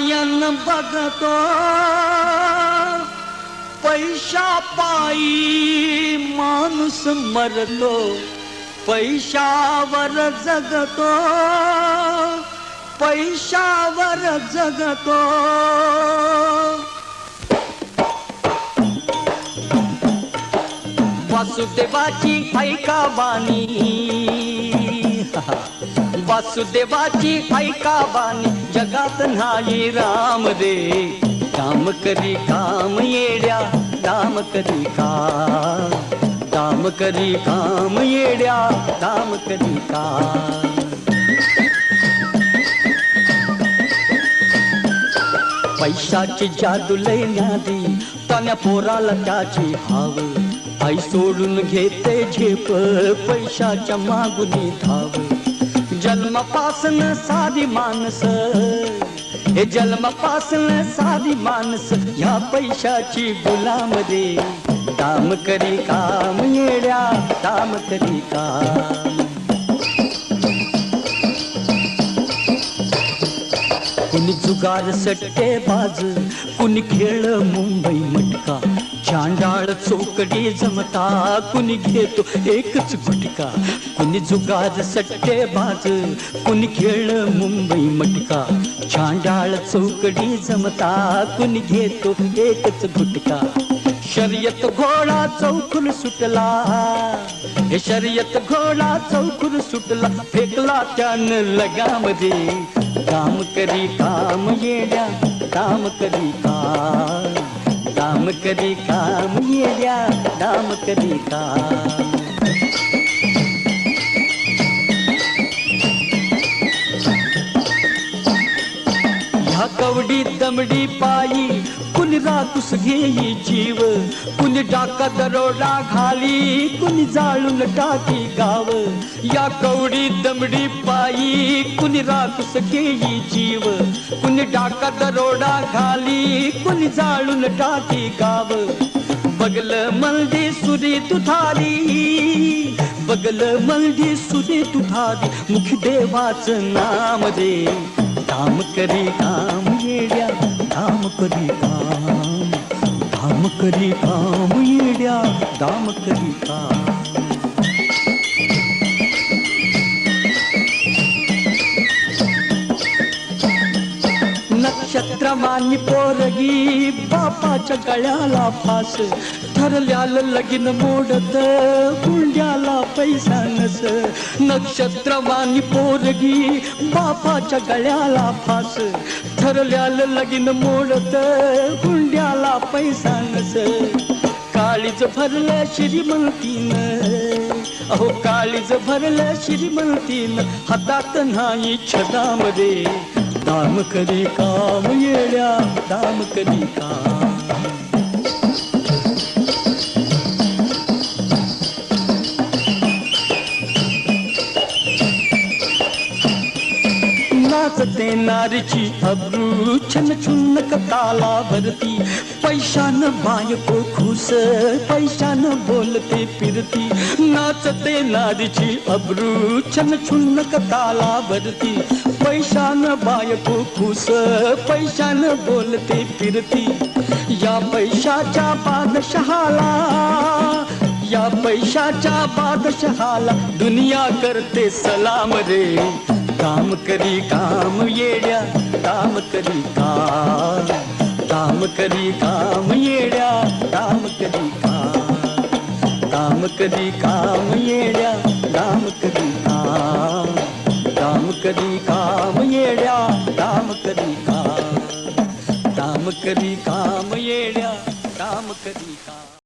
बघतो. पैशा पायी माणूस मरतो. पैशावर जगतो. पैशावर जगतो. वासुदेवाची ऐका बाणी. वासुदेवाची ऐका बाणी. जगात नाही राम रे. काम करी काम येड्या दाम करी का दाम करी काम येड्या दाम करी का पैशाची जादू लय नादी तान्या पोराला त्याची हाव. आई सोडून घेते झेप पैशाच्या मागुनी धाव. जन्मापासन साधी माणस. हे जन्मापासन साधी माणस. ह्या पैशाची गुलाम दे काम करी काम येड्या काम करी काम. कुणी जुगार सट्टे बाज कुणी खेळ मुंबई मटका. चांडाळ चौकडी जमता कुणी घेतो एकच गुटका. कुणी जुगार सट्टे बाज कुणी खेळ मुंबई मटका. चांडाळ चौकडी जमता कुणी घेतो एकच गुटका. शर्यत घोडा चौकुल सुटला. हे शर्यत घोडा चौकुल सुटला. फेकला त्यानं लगामध्ये. काम करी काम येड्या काम करी काम. काम करी काम येड्या काम करी काम. ह्या कवडी दमडी पायी कुणी रातूस घेई जीव कुणी डाका दरोडा घाली कुणी जाळून टाकी गाव. या कवडी दमडी पायी कुणी रातूस घेई जीव कुणी डाका दरोडा घाली कुणी जाळून टाकी गाव. बगल मलदी सुरी तुथारी बगल मलदी सुरी तुथारी मुख देवाच नाम दे. काम करी काम येड्या. धाम करी काम धाम करी काम येड्या काम करी काम नक्षत्रमानी पोरगी बापाच्या गळ्याला फास. ठरल्याल लगीन मोडत गुंड्याला पैसा नस. नक्षत्रमानी पोरगी बापाच्या गळ्याला फास. ठरल्याल लगीन मोडत गुंड्याला पैसा नस. काळीच भरलं श्रीमंतीनं. अहो काळीच भरलं श्रीमंतीनं. हातात नाही छदामध्ये. दाम कधी काम येड्या दाम कधी काम? नाचते नारीची अब्रू छन छुन्न कताला भरती. पैशान बायको खुस पैशान बोलते फिरती. नाचते नारीची अब्रू छन छुन्न कताला भरती. पैशान बायको खुस पैशान बोलते फिरती. या पैशाच्या बादशहाला या पैशाच्या बादशहाला दुनिया करते सलाम रे. काम करी काम येड्या काम करी काम. काम करी काम येड्या काम करी काम. काम करी काम येड्या काम करी काम. कधी काम येड्या काम कधी काम. काम कधी काम येड्या काम कधी काम.